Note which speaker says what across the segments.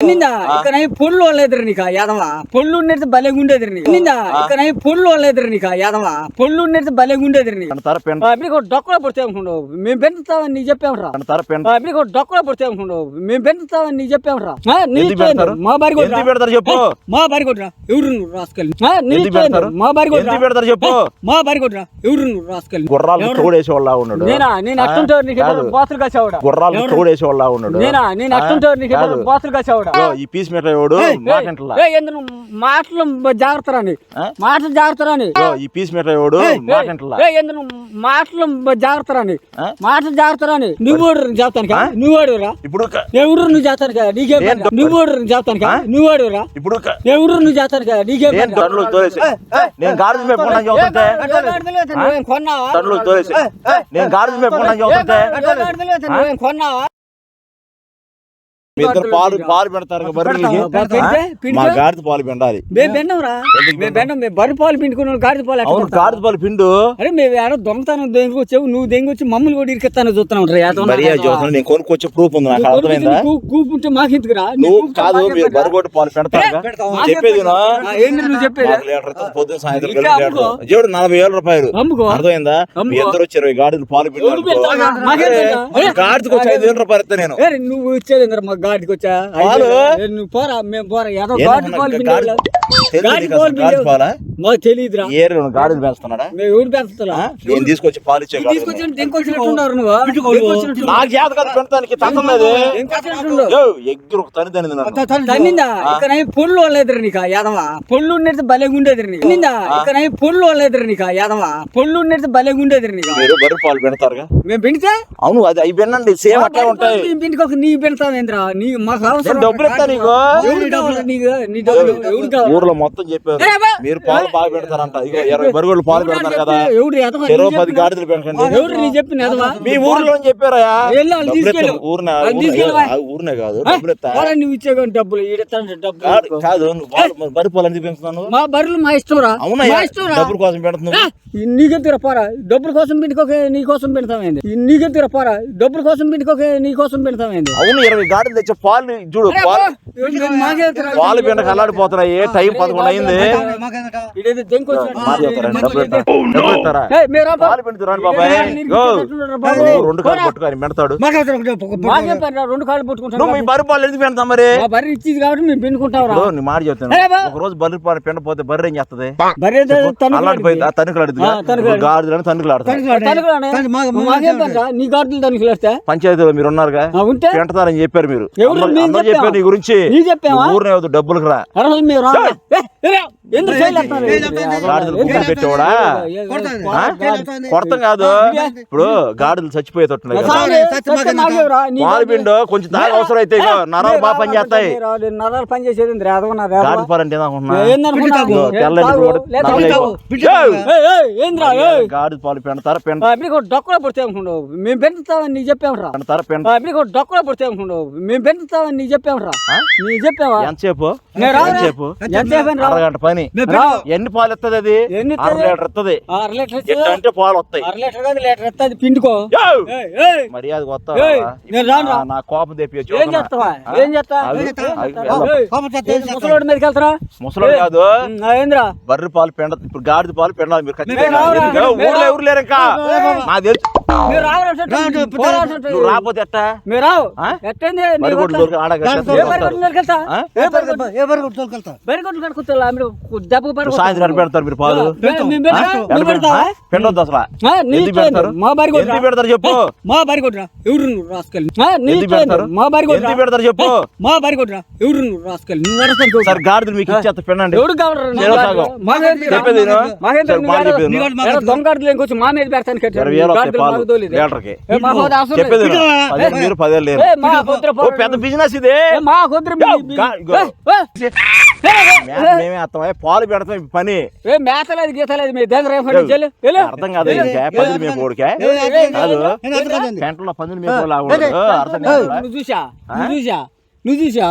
Speaker 1: నిందా ఇక్కడ పొల్లు వాళ్ళెదురు నీకు యాదవ? పొల్లు ఉండేది భలే ఉండేది నీకు. నిందా ఇక్కడ పొల్లు వాళ్ళెదురు నీకు యాదవ? పొల్లు ఉండేది భలే ఉండేది నీకు.
Speaker 2: అంటారా పెంట
Speaker 1: అప్పుడు డొక్కలో పడితే అనుకున్నావు మేము పెంచుతామని నీకు చెప్పామరా
Speaker 2: అంటారా పెంట
Speaker 1: అప్పుడు డొక్కలో పడితే అనుకున్నావు మేము పెంచుతామని నీకు చెప్పామరా? మా బారి
Speaker 2: పెడతారు చెప్పు.
Speaker 1: మా బారి ఎవరు నువ్వు రాసుకెళ్ళి? మా బారి
Speaker 2: పెడతారు చెప్పు.
Speaker 1: మా బారి ఎవరు నువ్వు రాసుకెళ్ళి?
Speaker 2: గుర్రాలు ఉన్నాడు.
Speaker 1: నేనా? నేను అట్టుంటే నీకు
Speaker 2: కాదు.
Speaker 1: బాతులు కాసావుడా?
Speaker 2: గుర్రాలు ఉన్నాడు.
Speaker 1: నేనా? నేను అట్టుంటే నీకు
Speaker 2: కాదు.
Speaker 1: బాతులు కాసావుడా?
Speaker 2: ఓ, ఈ పీస్ మీటర్ ఎవడు?
Speaker 1: ఎందుకు మాటలు జాగ్రత్త రాని? మాటలు జాగ్రత్త రాని
Speaker 2: ఈ పీస్ మీటర్ ఎవడు?
Speaker 1: ఎందుకు మాటలు జాగ్రత్త రాని? మాటలు జాగ్రత్త రాని నువ్వు ఓడు చేస్తాను
Speaker 2: ఆ?
Speaker 1: నువ్వు ఓడురా
Speaker 2: ఇప్పుడు
Speaker 1: ఎవరు నువ్వు చేస్తాను కదా నీకేం? నువ్వు ఓడు చేస్తాను
Speaker 2: ఆ?
Speaker 1: నువ్వు ఓడురా
Speaker 2: ఇప్పుడు
Speaker 1: ఎవరు నువ్వు చేస్తాను కదా నీకేం
Speaker 2: నేను చదువుతుంటే
Speaker 1: కొన్నావా?
Speaker 2: నేను చదువుతుంటే
Speaker 1: కొన్నావా?
Speaker 2: మీ ఇద్దరు పాలు పాలు పెడతారు బర్రెలకి. మా గాడిద పాలు పిండాలి.
Speaker 1: మేము బర్రె పాలు పిండుకున్న గాడిద పాలు
Speaker 2: అవును? గాడిద పాలు పిండు.
Speaker 1: అరే మేము ఏడో దొంగతనం దెంగి వచ్చావు? నువ్వు దెంగి వచ్చి మమ్మల్ని కూడా ఇరికెత్తాను చూస్తున్నాం రా. యాదవ నా
Speaker 2: మరి
Speaker 1: యాదవ.
Speaker 2: చదువుతున్నా నేను కొనుక్కొచ్చే ప్రూఫ్ ఉంది నాకు అర్థమైందా?
Speaker 1: నువ్వు కూపుంటే మాకెందుకురా?
Speaker 2: నువ్వు కాదు మీరు బర్రెగొడ్డు పాలు పెడతారు
Speaker 1: మాకే
Speaker 2: చెప్పేది?
Speaker 1: నువ్వు
Speaker 2: పొద్దున్న సాయంత్రం. దేవుడు నలభై వేల రూపాయలు. అర్థమైందా? మీ. ఇద్దరు వచ్చారు ఇరవై గాడిదలు పాలు?
Speaker 1: మాకేం? ఏ?
Speaker 2: గాడిదకు వచ్చి ఐదు వేల రూపాయలు ఇస్తా నేను.
Speaker 1: నువ్వు ఇచ్చేది మా గాడికి వచ్చా పోరా మేము పోరా. ఏదో గాడి పాలు
Speaker 2: గాడి-
Speaker 1: పాలా మాకు తెలియదురా
Speaker 2: ఏ రెండు గాడిదలు పెంచుతున్నాడా
Speaker 1: మేము ఎవరు పెంచుతా
Speaker 2: ఆ? నేను తీసుకొచ్చి పాలు ఇచ్చే గాడిదలు.
Speaker 1: తీసుకొచ్చి దెంకొచ్చినట్టున్నారు నువ్వు. దెంకొచ్చినట్టు-
Speaker 2: నాకు చేత కదా పెడతానికి తంతలేదు
Speaker 1: దెంకొచ్చినట్టున్నావు.
Speaker 2: యో, ఎగ్గురు ఒక తని తనింది? నన్ను.
Speaker 1: తన్నిందా ఇక్కడ పొల్లు వాళ్ళెదురు నీకు యాదవ? పొల్లు ఉండేది భలే ఉండేది నీకు. నిందా ఇక్కడ పొల్లు వాళ్ళెదురు నీకు యాదవ? పొల్లు ఉండేది భలే ఉండేది నీకు
Speaker 2: మీరు బర్రె పాలు పెడతారుగా?
Speaker 1: మేము పిండితే?
Speaker 2: అవును అది అవి వినండి సేమ్ అట్లా ఉంటాయి.
Speaker 1: నీ పెడతావేంద్రా? నీ మాకు అవసరం.
Speaker 2: నేను డబ్బులు ఇస్తా నీకు.
Speaker 1: ఎవరు కావాలి నీకు నీ డబ్బులు ఎవరు కావాలి?
Speaker 2: ఊర్లో మొత్తం చెప్పారు.
Speaker 1: ఏ.
Speaker 2: మీరు పాలు బాగా పెడతారంట. ఇగో ఇరవై బరుగులు పాలు పెడతారు కదా. చెరో పది గాడిదలు పెంచండి.
Speaker 1: ఎవరు నీ చెప్పిన ఎదవా?
Speaker 2: మీ ఊర్లో చెప్పారా?
Speaker 1: వెళ్ళు, వాళ్ళు తీసుకెళ్ళు.
Speaker 2: ఊరినే? ఊరినే కాదు.
Speaker 1: నువ్వు ఇచ్చే డబ్బులు
Speaker 2: కాదు- నువ్వు పాలు- పాలు పెంచుతాను
Speaker 1: మా బర్రెలు మా ఇష్టంరా.
Speaker 2: అవునా
Speaker 1: మా ఇష్టంరా.
Speaker 2: డబ్బుల కోసం పెడుతున్నావు.
Speaker 1: నీకెత్తురా పోరా. డబ్బుల కోసం పిండుకోక నీ కోసం పెడతామైంది నీకెత్తురా పోరా. డబ్బుల కోసం పిండుకోక నీ కోసం పెడతామైంది
Speaker 2: అవును ఇరవై గాడిదలు తెచ్చే పాలు చూడు పాలు పాలు పిండక అల్లాడిపోతున్నాయి ఏ టైం పదకొండు అయింది.
Speaker 1: ఇదేదో?
Speaker 2: డబ్బులు. డబ్బులు రెండు కాళ్ళు పట్టుకొని పెడతాడు
Speaker 1: మాకేం పని రా, రెండు కాళ్ళు పట్టుకుంటాను
Speaker 2: నువ్వు మీ బర్రె పాలు ఎందుకు పెడతాం మరి?
Speaker 1: మా బర్రె ఇచ్చింది కాబట్టి మేము పిండుకుంటాం రా
Speaker 2: ఇప్పుడు నీ మాట చెప్తాను.
Speaker 1: ఏ.
Speaker 2: ఒక రోజు బర్రె పాలు పిండపోతే బర్రె ఏం చేస్తుంది?
Speaker 1: బర్రె
Speaker 2: ఆ,
Speaker 1: తణుకులాడు.
Speaker 2: గాడిదని తనుకులాడుతుంది
Speaker 1: మాకేం పని రా నీ గాడులు దానికి లేస్తే
Speaker 2: పంచాయతీలో మీరు ఉన్నారుగా? పెంటతారని చెప్పారు మీరు? చెప్పారు నీ గురించి? ఊరినే వద్దు డబ్బులకు రా.
Speaker 1: ఏ, ఏ. ఎందుకు?
Speaker 2: గాడిదలు పెట్టేవాడా? కొడతాం కాదు. ఇప్పుడు గాడిదలు చచ్చిపోయేటట్టున్నాయి కొంచెం తాగ అవసరం అయితే నరాలు బాగా పని చేస్తాయి.
Speaker 1: నరాలు పని చేసేది రేదవ.
Speaker 2: గాడిద పాలు పెండతారా? పెండ
Speaker 1: డొక్కలో పడితే మేము పెంచుతామని నీకు చెప్పామరా
Speaker 2: పెండతారా? పెండ
Speaker 1: మీకు డొక్కలో పడితే అనుకున్నావు మేము పెంచుతామని నీకు చెప్పామరా
Speaker 2: ఆ?
Speaker 1: నీకు చెప్పావా?
Speaker 2: ఎంతసేపు. ఎంతసేపు? అరగంట పని.
Speaker 1: రా.
Speaker 2: ఎన్ని పాలు ఇస్తుంది అది?
Speaker 1: ఎన్ని
Speaker 2: అర? లీటర్ ఇస్తుంది
Speaker 1: అర లీటర్
Speaker 2: అంటే పాలు వస్తాయి.
Speaker 1: అర లీటర్ కాదు లీటర్ ఎత్తది పిండుకో.
Speaker 2: మర్యాద
Speaker 1: నేను రాను.
Speaker 2: నా కోపం తెప్పించు
Speaker 1: ఏం చేస్తావా? ఏం చేస్తా ముసలోడి మీదకి వెళ్తారా?
Speaker 2: ముసలోడు కాదు.
Speaker 1: ఏందిరా?
Speaker 2: బర్రె పాలు పెండ ఇప్పుడు గాడిద పాలు పెండాలి మీరు ఖచ్చితంగా. ఊర్లో ఎవరు లేరు ఇంకా. తెలుసు. నువ్వు రాకపోతే ఎట్టా?
Speaker 1: మీరు రావు? ఎట్టండి నీ ఏ.
Speaker 2: సాయంత్రం పెడతారు మీరు పాలు? పెండొద్దు అసలు పెడతారు
Speaker 1: మా బరిగొడ్డు
Speaker 2: ఎందుకు. పెడతారు చెప్పు
Speaker 1: మా బరిగొడ్డు రా. ఎవరు రాసుకెళ్ళి
Speaker 2: పెడతారు
Speaker 1: మా బరిగొడ్డు రా.
Speaker 2: ఎందుకు పెడతారు చెప్పు
Speaker 1: మా బరిగొడ్డు రా. ఎవరు రాసుకెళ్ళి నువ్వు.
Speaker 2: సరే మీకు ఇచ్చేస్తా పెండండి
Speaker 1: ఎవడు కావాలరా నీ
Speaker 2: నేను
Speaker 1: గాడిద?
Speaker 2: తాగు.
Speaker 1: మాకేం తెలియదు.
Speaker 2: చెప్పేది విను.
Speaker 1: మాకేం
Speaker 2: సరే,
Speaker 1: తెలియదు.
Speaker 2: బాగా
Speaker 1: ఏదో-
Speaker 2: చెప్పేది విను.
Speaker 1: ఏదో దొంగ గాడిదలు ఇంకొచ్చి మా మీద పెడతాను కట్టారు.
Speaker 2: ఇరవై వేలు వస్తాయి
Speaker 1: గాడిదలు
Speaker 2: పాలు
Speaker 1: మాకు తోలేదు.
Speaker 2: లీటర్కి
Speaker 1: ఏ, మా హోదా అవసరం
Speaker 2: చెప్పేది
Speaker 1: లేదు.
Speaker 2: విను. పదేళ్ళు మీరు పదేళ్ళు పెద్ద బిజినెస్ ఇది
Speaker 1: మా కుదురు
Speaker 2: మేమే అత్తమా పాలు పెడతాం ఈ పని
Speaker 1: ఏ మేతలేదు గీతలేదు మీ దగ్గర.
Speaker 2: అర్థం కాదు పందులు మేము ఓడికే కాదు పెంటలో పందులు మేము లాగా ఉండదు అర్థం
Speaker 1: చూసా చూసా నువ్వు చూసా?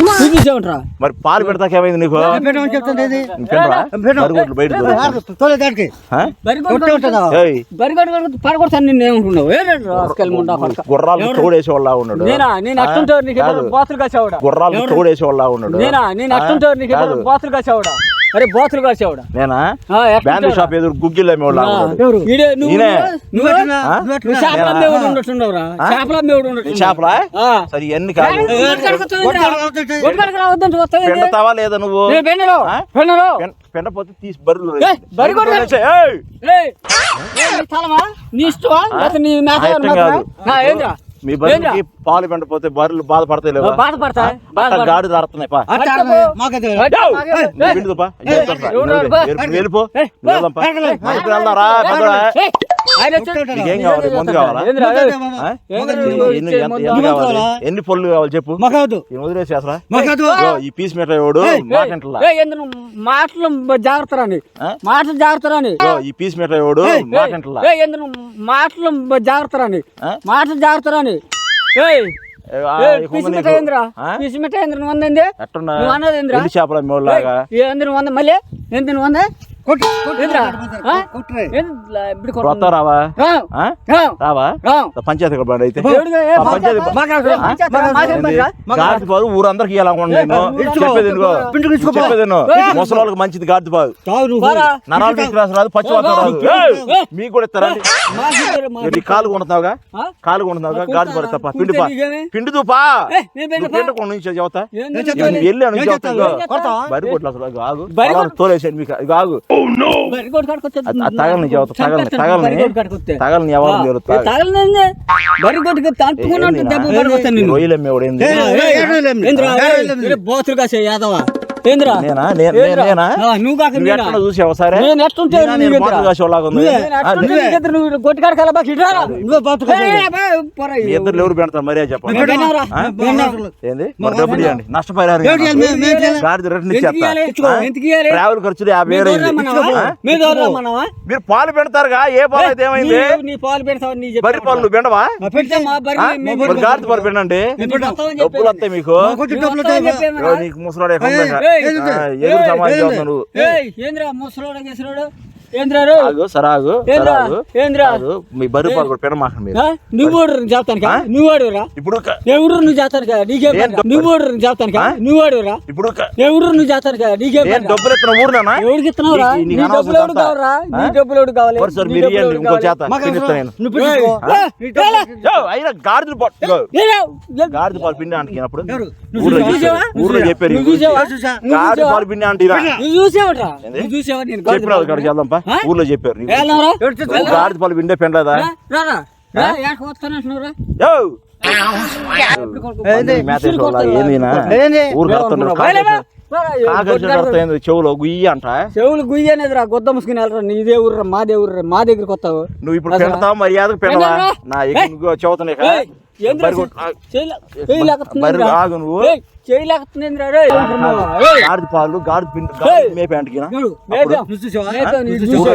Speaker 1: నువ్వు చూసావుంట్రా?
Speaker 2: మరి పాలు పెడతాక ఏమైంది నీకు?
Speaker 3: పెట్టమని చెప్తుంది ఇది.
Speaker 2: ఇంకేంట్రా?
Speaker 3: పెట్టు.
Speaker 2: బరిగొడ్లు బయట దొరుకుతాయి.
Speaker 3: తోలే దానికి.
Speaker 2: ఆ?
Speaker 3: కొట్టే ఉంటుందా?
Speaker 2: ఏయ్,
Speaker 1: బరిగొట్టు పడగొడతాను నిన్ను ఏమంటున్నావు?
Speaker 2: గుర్రాలు తోడేసే వాళ్ళ ఉన్నాడు.
Speaker 1: నేనా? నేను
Speaker 2: ఆ?
Speaker 1: అట్టుంటావు నీకు బాతులు కాసేవాడా?
Speaker 2: గుర్రాలు తోడేసే వాళ్ళ ఉన్నాడు.
Speaker 1: నేనా? నేను అట్టుంటావు నీకు బాతులు కాసేవాడా? అరే బాతులు కాసేవాడా?
Speaker 2: నేనా? బ్యాండ్? షాప్ ఎదురు గుగ్గిల్
Speaker 1: చేపల.
Speaker 2: సరే ఇవన్నీ కాదు? పెండతావా లేదా నువ్వు?
Speaker 1: నేను పెన్నరు
Speaker 2: ఆ?
Speaker 1: పెన్నరు
Speaker 2: పెం- పెండపోతే తీసి
Speaker 1: ఏయ్, నీ ఇష్టమా? నీ మేత
Speaker 2: మీ బర్రెలకి పాలు పెండపోతే బర్రెలు బాధపడతాయి లేవా
Speaker 1: బాధపడతా
Speaker 2: అట్లా గాడి దారుతున్నాయి వెళ్ళిపో వెళ్దాం రా కావాలి? ముందు కావాలా?
Speaker 1: ఏంద్రా? ఏంద్రా,
Speaker 2: ఎన్ని- పళ్ళు కావాలి చెప్పు? వదిలేసి అసలు ఈ పీస్ మీటర్
Speaker 1: ఏంద్రా, మాటలు జాగ్రత్త రాని? మాటలు జాగ్రత్త రాని?
Speaker 2: ఈ పీస్ మీటర్ వాడు మాకంటలా
Speaker 1: ఏయ్, ఏంద్రా, నువ్వు మాటలు జాగ్రత్త రాని? మాటలు జాగ్రత్త రాని. ఏంద్రా? ఏంద్రా?
Speaker 2: ఎట్టున్నా
Speaker 1: ఏంద్రా?
Speaker 2: చేపల
Speaker 1: వంద మళ్ళీ? ఏంది నువ్వు వంద
Speaker 2: రావా. పంచాయతీ అయితే? గాడి ఊరందరికి. చెప్పేది. ముసలి వాళ్ళకి మంచిది గాడి
Speaker 1: పోరా.
Speaker 2: నరాలు మీకు రాసు రాదు పచ్చి రాదు! మీకు కూడా ఇస్తారా? నీ కాలు కొంటున్నావుగా? కాలు కొంటున్నావుగా? గాడి తప్ప
Speaker 1: కుంటే
Speaker 2: పిండి పా
Speaker 1: నీకేమి?
Speaker 2: పిండి తూపా
Speaker 1: ఏ, నేను పిండి పా.
Speaker 2: పిండకుండా నుంచి చెబుతా
Speaker 1: ఏంది
Speaker 3: ఏం
Speaker 1: నువ్వు
Speaker 3: చెప్తావు?
Speaker 1: తోలి?
Speaker 2: వెళ్ళి అని
Speaker 3: ఏం
Speaker 2: చెబుతా
Speaker 3: చెప్తావు?
Speaker 2: ఇగో.
Speaker 3: కొడతావా?
Speaker 2: బరి కొట్లు అసలు ఆగు. తోలేసాను మీకు. ఇగో ఆగు. అది తగలని తగలని ఎవరు లేరు
Speaker 1: ఏ, తగలనింది. బరి కొట్టుకు తట్టుకున్నట్టు దెబ్బ పడిపోతాను నేను
Speaker 2: రొయ్యలు అమ్మేవాడు
Speaker 1: ఏంద్రా బోతులు కాసే యాదవా? ఏంద్రా?
Speaker 2: నేనా? నేనా?
Speaker 1: నువ్వు కాక
Speaker 2: చూసావు సరే?
Speaker 1: నేను ఎట్టుంటే
Speaker 2: నేనా? ఉంది నువ్వే.
Speaker 1: గొట్టికాడ.
Speaker 3: నువ్వే.
Speaker 2: ఇద్దరు ఎవరు పెడతారు? చెప్పండి. ఏంది? మరి డబ్బులు ఇవ్వండి. నష్టపరిహారం? గాడిద రిటర్న్ ఇచ్చేస్తా? ట్రావెల్ ఖర్చులు యాభై వేలు? మీరు పాలు పెడతారుగా? ఏ పాలు అయితే ఏమైంది?
Speaker 1: నీ- నీ పాలు పెడతావు? నీ చెప్పు.
Speaker 2: బర్రి పాలు నువ్వు పెండవా? గాడిద పాలు పెండండి. డబ్బులు వస్తాయి మీకు. నీకు ముసలాడే ఎదురు సమాజం నువ్వు
Speaker 1: ఏంద్రా ముసలోడు గెసలోడు
Speaker 2: సరాగు? సరాగు. మీ పాలు?
Speaker 1: నువ్వు చేస్తాను కదా నువ్వు వాడురా
Speaker 2: ఇప్పుడు క-
Speaker 1: ఎవరు నువ్వు చేస్తాను కదా నీకే
Speaker 2: ఏం డబ్బు?
Speaker 1: నువ్వు ఓడు చేస్తాను కదా
Speaker 2: ఆ?
Speaker 1: నువ్వు వాడురా
Speaker 2: ఇప్పుడు క-
Speaker 1: ఎవరు నువ్వు చేస్తాను కదా నీకే
Speaker 2: డబ్బులు ఎత్తున ఊరునా
Speaker 1: ఎవరికి నీ డబ్బులు. నీ? డబ్బులు కావాలి?
Speaker 2: మీరు ఇంకో? చేత అయినా గాడిదలు? గాడిద పాలు పిండి? ఊర్లో
Speaker 1: నువ్వు
Speaker 2: చెప్పారు గాడిద? పాలు పిండి చెప్పిన కాడికి
Speaker 1: ఆ?
Speaker 2: ఊర్లో చెప్పారు గాడిద పాలు పిండే పెండలేదా
Speaker 1: రా, రారా రా, ఎక్కడికి వస్తానంటున్నావురా?
Speaker 2: యో
Speaker 1: ఎప్పుడు కొడుకు?
Speaker 3: ఏంది?
Speaker 2: మేత వేసేవాళ్ళ ఏందినా
Speaker 3: ఏంది?
Speaker 2: ఊరు కడుతున్నాడు
Speaker 1: బయలుదేరా. రారా, ఏ
Speaker 2: కాకరిసి
Speaker 1: గొడ్డలి
Speaker 2: కడుతుంది చెవులో గుయ్యి అంట
Speaker 1: చెవులు గుయ్యి అనేది రా గొద్ద ముసుకుని వెళ్ళరా నీదే ఊర్రా మా ఊర్రా మా దగ్గరికి వస్తావు
Speaker 2: నువ్వు ఇప్పుడు పెడతావు మర్యాదకు పెడవా? నా ఎక్కువ గాడిద పాలు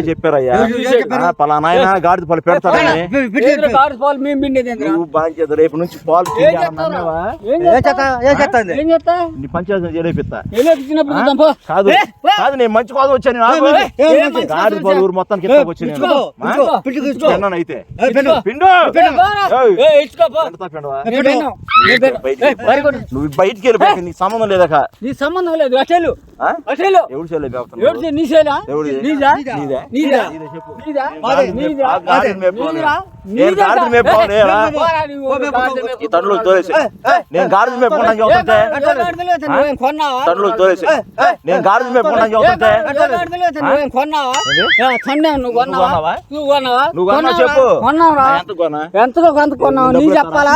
Speaker 2: చెప్పారయ్యా. పలానా? నువ్వు బాగా రేపు నుంచి పాలు? నీ పంచాయతీ. కాదు. కాదు నేను మంచి కోసం వచ్చాను పాలు? ఊరు మొత్తానికి ఎత్తుకు వచ్చి నేను.
Speaker 3: ఇచ్చుకో,
Speaker 2: ఆ?
Speaker 3: ఇచ్చుకో, పిండి! ఇచ్చుకో.
Speaker 2: పెన్నాను అయితే నువ్వు బయటికి వెళ్ళిపోయి నీకు సంబంధం లేదక
Speaker 1: నీ సంబంధం లేదు. అటేలు
Speaker 2: ఆ?
Speaker 1: అటేలు
Speaker 2: ఎవడు చేయలేదు
Speaker 1: ఎవరిది? నీదా?
Speaker 2: నీదే.
Speaker 1: నీదా?
Speaker 2: నీదే? నేను గాడిద మేపుకోవాలి,
Speaker 1: ఏ,
Speaker 2: రా.
Speaker 1: పోరా నువ్వు, గాడిద మేపు.
Speaker 2: ఈ తండ్రులకు తోలేసి నేను గాడిద తండ్రులకు తోలేసి నేను గాడిద
Speaker 1: నువ్వేం?
Speaker 2: చెప్పు.
Speaker 1: ఎంతలో కొంత కొన్నావు? నీ చెప్పాలా.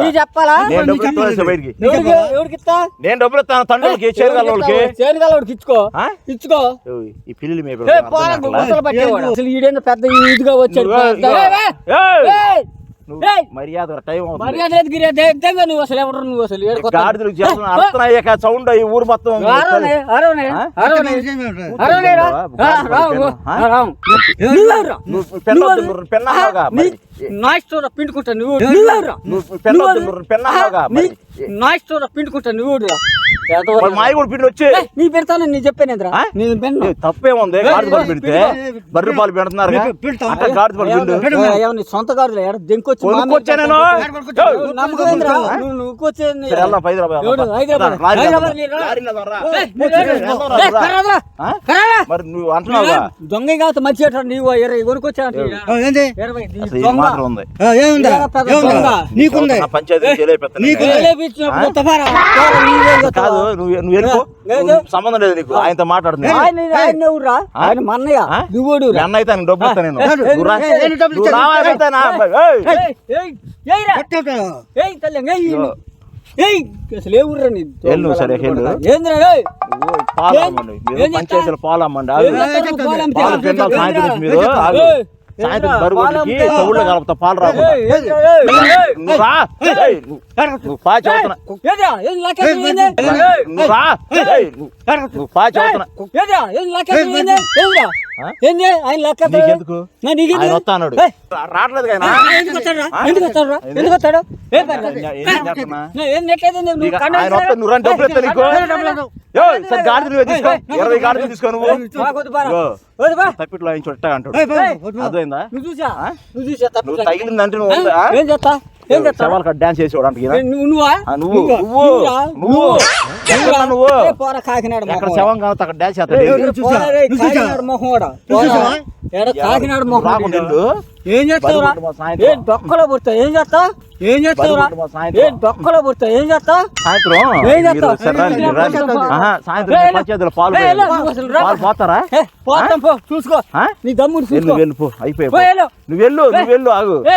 Speaker 1: నీ చెప్పాలా?
Speaker 2: నేను డబ్బులు తోలేసి బయటికి. నేను డబ్బులు ఇస్తాను తండ్రులకి
Speaker 1: ఇచ్చుకో.
Speaker 2: ఆ?
Speaker 1: ఇచ్చుకో.
Speaker 2: ఈ పిల్లలు మేపు.
Speaker 1: అసలు ఈడేందో పెద్ద ఇదిగా వచ్చాడు.
Speaker 2: మర్యాద టైం
Speaker 1: మర్యాద లేదు నువ్వు అసలు ఎవరు నువ్వు అసలు?
Speaker 2: గాడిదలకు చేస్తున్న అర్థం అయ్యాక సౌండ్ అయ్యి ఊరు మొత్తం
Speaker 1: పిండుకుంటా నువ్వు
Speaker 2: పెన్న? పెన్న
Speaker 1: పిండుకుంటా నువ్వు
Speaker 2: మాయ కూడా పిండి వచ్చి
Speaker 1: ఏయ్, నీ పెడతాను నీ? నేను పెన్ను
Speaker 2: ఏ, తప్పేముంది? గాడిద పాలు పెడితే బర్రె పాలు పెడుతున్నారు. అట్లా పాలు పిండు
Speaker 1: సొంత గారు దెంకొచ్చి మీరు
Speaker 2: నువ్వు అంటున్నావుగా?
Speaker 1: దొంగ కాదు మంచి నీవు ఇరవై కొనుక్కొచ్చా
Speaker 2: పంచాయతీ కాదు? నువ్వు నువ్వు వెళ్ళిపో. నువ్వు సంబంధం లేదు నీకు ఆయనతో మాట్లాడుతున్నా
Speaker 1: ఆయన మన్నయ్య
Speaker 2: మీ అన్న అయితే ఆయన డబ్బు ఇస్తా నేను
Speaker 1: ఏయ్,
Speaker 2: నువ్వు రా.
Speaker 1: ఏయ్, ఏయ్,
Speaker 3: డబ్బులు
Speaker 2: నువ్వు
Speaker 3: ఇచ్చాను.
Speaker 2: రావా, పెడతా నా అబ్బాయి. ఏయ్.
Speaker 1: ఏయ్ తల్లి ఏయ్
Speaker 2: ఇదిగో.
Speaker 1: ఏయ్ అసలు ఏ ఊర్రా నీ
Speaker 2: వెళ్ళు సరే.
Speaker 1: ఏంద్రా ఏయ్
Speaker 2: నువ్వు పాలు అమ్మండి మీరు సాయంత్రం? బరుగుడికి? తవుళ్ళు కలుపుతా పాలు
Speaker 1: ఏయ్,
Speaker 2: నువ్వు పా చదువుతున్నా
Speaker 1: ఏంది? ఆయన
Speaker 2: నీకెందుకు? ఆయన వస్తా అన్నాడు రావట్లేదు
Speaker 1: ఎందుకు? ఎందుకు? ఎందుకు? వచ్చాడు? ఏం నెట్లేదు
Speaker 2: ఆయన వస్తే నువ్వు రండి డబ్బులు ఎత్తా నీకు. సరే నువ్వే తీసుకో. ఇరవై తీసుకో నువ్వు. తప్పిట్లో ఆయన చుట్టా అంటాడు.
Speaker 1: నువ్వు చూసా? నువ్వు చూసా
Speaker 2: నువ్వు తగిలిందంటే నువ్వు
Speaker 1: ఏ? చేస్తా? ఏం చేస్తా?
Speaker 2: డాన్స్
Speaker 1: నువ్వు నువ్వా?
Speaker 2: నువ్వు,
Speaker 1: నువ్వా? పోరా కాకినాడ
Speaker 2: ఎక్కడ శవం అక్కడ?
Speaker 1: కాకినాడ మొహం కాకినాడ.
Speaker 2: వెళ్ళు.
Speaker 1: ఏం చేస్తావురా. ఏ డొక్కలో పుడతావు? ఏం చేస్తావు? ఏం చేస్తావురా?
Speaker 2: సాయంత్రం.
Speaker 1: ఏ డొక్కలో పుడతావు? ఏం చేస్తావు?
Speaker 2: సాయంత్రం
Speaker 1: ఏం చేస్తావు?
Speaker 2: పంచాయతీలో పాలు. పాలు పోతారా?
Speaker 1: ఏ, పోతాం పో చూసుకో.
Speaker 2: ఆ?
Speaker 1: నీ దమ్ముడు చూసుకో. వెళ్ళు.
Speaker 2: నువ్వు వెళ్ళు నువ్వు వెళ్ళు ఆగు.
Speaker 1: ఏ,